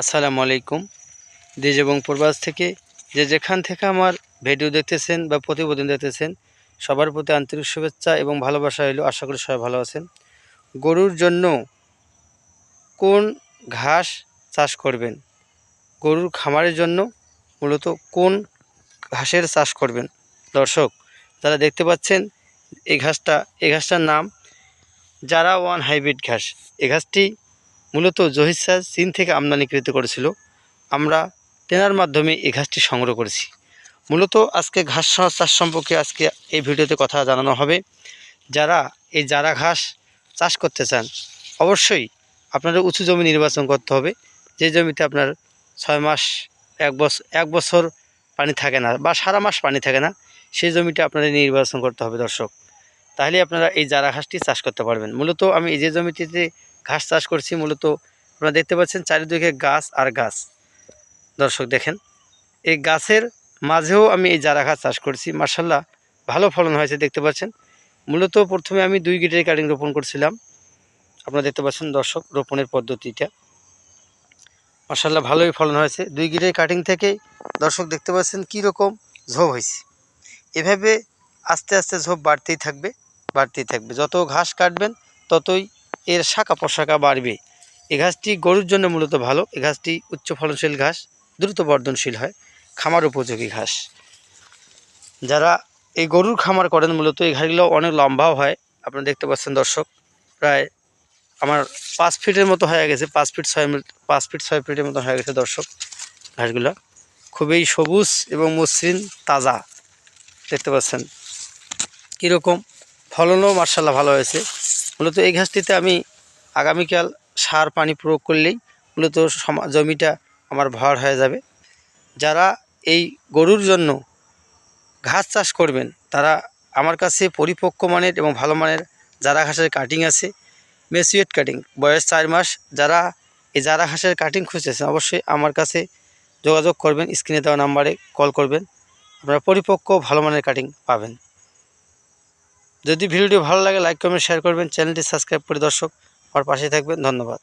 আসসালামু আলাইকুম। দেশ এবং প্রবাস থেকে যে যেখান থেকে আমার ভিডিও দেখতেছেন বা প্রতিবেদন দেখতেছেন, সবার প্রতি আন্তরিক শুভেচ্ছা এবং ভালোবাসা হলো আশা করি সবাই ভালো আছেন। গরুর জন্য কোন ঘাস চাষ করবেন? গরুর খামারের জন্য মূলত কোন ঘাসের চাষ করবেন? দর্শক, যারা দেখতে পাচ্ছেন, এই ঘাসটা, এই ঘাসটার নাম জারা ওয়ান হাইব্রিড ঘাস। এই ঘাসটি মূলত জহির স্যার চীন থেকে আমদানিকৃত করেছিল। আমরা তেনার মাধ্যমে এই ঘাসটি সংগ্রহ করেছি। মূলত আজকে ঘাস চাষ সম্পর্কে আজকে এই ভিডিওতে কথা জানানো হবে। যারা এই জারা ঘাস চাষ করতে চান, অবশ্যই আপনাদের উঁচু জমি নির্বাচন করতে হবে। যে জমিতে আপনার ছয় মাস, এক বছর এক বছর পানি থাকে না বা সারা মাস পানি থাকে না সেই জমিটা আপনাদের নির্বাচন করতে হবে দর্শক। তাহলে আপনারা এই জারা ঘাসটি চাষ করতে পারবেন। মূলত আমি এই যে জমিটিতে ঘাস চাষ করছি, মূলত আপনারা দেখতে পাচ্ছেন চারিদিকে গাছ আর গাছ। দর্শক দেখেন, এই গাছের মাঝেও আমি এই জারা ঘাস চাষ করছি মার্শাল্লাহ ভালো ফলন হয়েছে দেখতে পাচ্ছেন। মূলত প্রথমে আমি দুই গিটের কাটিং রোপণ করছিলাম। আপনারা দেখতে পাচ্ছেন দর্শক রোপণের পদ্ধতিটা। মার্শাল্লাহ ভালোই ফলন হয়েছে। দুই গিটের কাটিং থেকে দর্শক দেখতে পাচ্ছেন কী রকম ঝোপ হয়েছে। এভাবে আস্তে আস্তে ঝোপ বাড়তেই থাকবে বাড়তেই থাকবে। যত ঘাস কাটবেন, ততই এর শাখা প্রশাখা বাড়বে। এ ঘাসটি গরুর জন্য মূলত ভালো। এই ঘাসটি উচ্চ ফলনশীল ঘাস, দ্রুত বর্ধনশীল হয়। খামার উপযোগী ঘাস। যারা এই গরুর খামার করেন, মূলত এই ঘাসগুলো অনেক লম্বাও হয়। আপনারা দেখতে পাচ্ছেন দর্শক, প্রায় আমার পাঁচ ফিটের মতো হয়ে গেছে, পাঁচ ফিট ছয় পাঁচ ফিট ছয় ফিটের মতো হয়ে গেছে দর্শক ঘাসগুলো। খুবই সবুজ এবং মসৃণ, তাজা। দেখতে পাচ্ছেন কীরকম ফলনও মার্শাল্লাহ ভালো হয়েছে। মূলত এই ঘাসটিতে আমি আগামীকাল সার পানি প্রয়োগ করলেই মূলত জমিটা আমার ভর হয়ে যাবে। যারা এই গরুর জন্য ঘাস চাষ করবেন, তারা আমার কাছে পরিপক্ক মানের এবং ভালো মানের জারা ঘাসের কাটিং আছে। মেসুয়েট কাটিং বয়স চার মাস। যারা এই জারা ঘাসের কাটিং খুঁজতেছেন, অবশ্যই আমার কাছে যোগাযোগ করবেন, স্ক্রিনে দেওয়া নাম্বারে কল করবেন। আপনারা পরিপক্ক ভালো মানের কাটিং পাবেন। যদি ভিডিওটি ভালো লাগে লাইক কমেন্ট শেয়ার করবেন। চ্যানেলটি সাবস্ক্রাইব করে দর্শক, আমার পাশে থাকবেন। ধন্যবাদ।